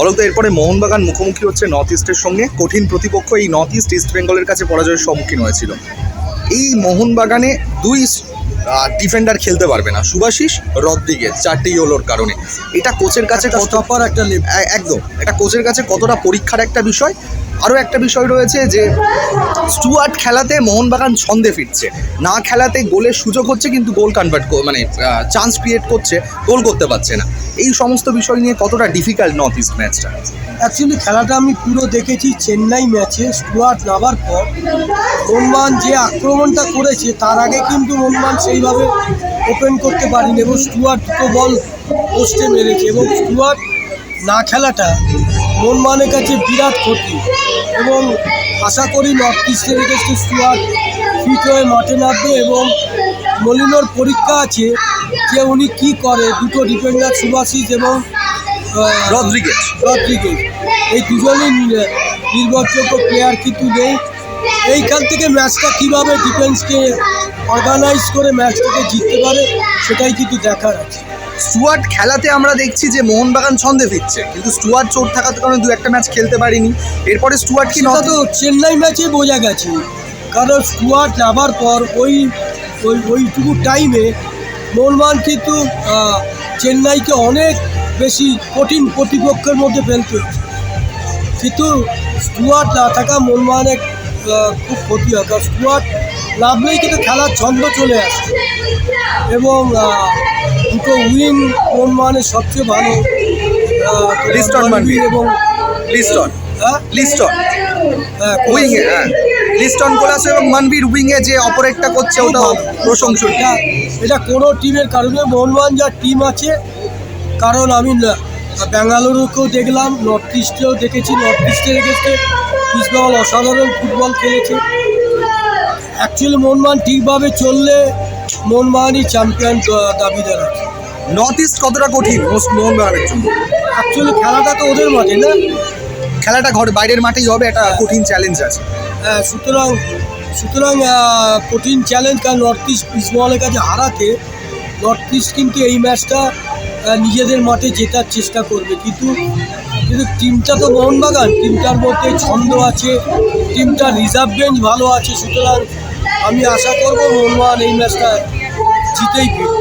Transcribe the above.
অলক এরপরে মোহনবাগান মুখোমুখি হচ্ছে নর্থ ইস্টের সঙ্গে। কঠিন প্রতিপক্ষ এই নর্থ ইস্ট ইস্ট বেঙ্গলের কাছে পরাজয়ের সম্মুখীন হয়েছিল। এই মোহনবাগানে দুই ডিফেন্ডার খেলতে পারবে না। সুভাশিস রদ্রিগেজ চারটি ইয়োলোর কারণে। এটা কোচের কাছে কত একটা একদম। এটা কোচের কাছে কতটা পরীক্ষার একটা বিষয় আরও একটা বিষয় রয়েছে যে স্টুয়ার্ট খেলাতে মোহনবাগান ছন্দে ফিরছে। না খেলাতে গোলের সুযোগ হচ্ছে, কিন্তু গোল কনভার্ট মানে চান্স ক্রিয়েট করছে, গোল করতে পারছে না। এই সমস্ত বিষয় নিয়ে কতটা ডিফিকাল্ট নর্থ ইস্ট ম্যাচটা অ্যাকচুয়ালি খেলাটা আমি পুরো দেখেছি চেন্নাই ম্যাচে স্টুয়ার্ট নামার পর। মোহনবাগান যে আক্রমণটা করেছে, তার আগে কিন্তু মোহনবাগান সেইভাবে ওপেন করতে পারেনি এবং স্টুয়ার্ট দুটো বল পোস্টে মেরেছে এবং স্টুয়ার্ট না খেলাটা মন মোহনবাগানের কাছে বিরাট ক্ষতি। এবং আশা করি নর্থ ইস্টের এগেস্টে স্টুয়ার্ট ফিট হয়ে মাঠে নামবে এবং মলিনোর পরীক্ষা আছে যে উনি কী করে। দুটো ডিফেন্ডার সুভাশিস এবং রদ্রিগেজ। রদ্রিগেজ। এই দুজনই নির্ভরযোগ্য প্লেয়ার কিন্তু নেই। এইখান থেকে ম্যাচটা কীভাবে ডিফেন্সকে অর্গানাইজ করে ম্যাচটাকে জিততে পারে সেটাই কিন্তু দেখার আছে। স্টুয়ার্ট খেলাতে আমরা দেখছি যে মোহনবাগান ছন্দে ফিরছে। কিন্তু স্টুয়ার্ট চোট থাকার কারণে দু একটা ম্যাচ খেলতে পারিনি। এরপরে স্টুয়ার্ট কি তো চেন্নাই ম্যাচে বোঝা গেছে। কারণ স্টুয়ার্ট নামার পর ওই ওই ওইটুকু টাইমে মোহনবাগান কিন্তু চেন্নাইকে অনেক বেশি কঠিন প্রতিপক্ষের মধ্যে ফেলতে কিন্তু স্টুয়ার্ট না থাকা মোহনবাগানের খুব ক্ষতি হয়। কারণ স্টুয়ার্ট নামলেই কিন্তু খেলার ছন্দ চলে আসে। এবং দুটো উইং কোন মানে সবচেয়ে ভালো লিস্টন মানবি। এবং লিস্টন হ্যাঁ? লিস্টন হ্যাঁ, উইং এ হ্যাঁ। লিস্টন কোলাস এবং মানবীর উইং এ যে অপারেটটা করছে ওটাও প্রশংসনীয়। এটা এটা কোনো টিমের কারণে মোহনবাগান যা টিম আছে কারণ আমি ব্যাঙ্গালুরুকেও দেখলাম নর্থ ইস্টেও দেখেছি নর্থ ইস্টে দেখেছে ইস্টবেঙ্গল অসাধারণ ফুটবল খেলেছে। অ্যাকচুয়ালি মোহনবাগান ঠিকভাবে চললে মোহনবাগানই চ্যাম্পিয়ন দাবিদার আছে। নর্থ ইস্ট কতটা কঠিন? মোহনবাগানের জন্য। অ্যাকচুয়ালি খেলাটা তো ওদের মাঠে না? খেলাটা ঘর বাইরের মাঠেই হবে একটা কঠিন চ্যালেঞ্জ আছে। হ্যাঁ, সুতরাং সুতরাং কঠিন চ্যালেঞ্জ কারণ নর্থ ইস্ট ইস্টবেঙ্গলের কাছে হারাতে নর্থ ইস্ট কিন্তু এই ম্যাচটা নিজেদের মাঠে জেতার চেষ্টা করবে। কিন্তু কিন্তু টিমটা তো মোহনবাগান। টিমটার মধ্যে ছন্দ আছে টিমটার রিজার্ভ বেঞ্চ ভালো আছে। সুতরাং আমি আশা করব মোহনবাগান এই ম্যাচটা জিতেই ফিরবে।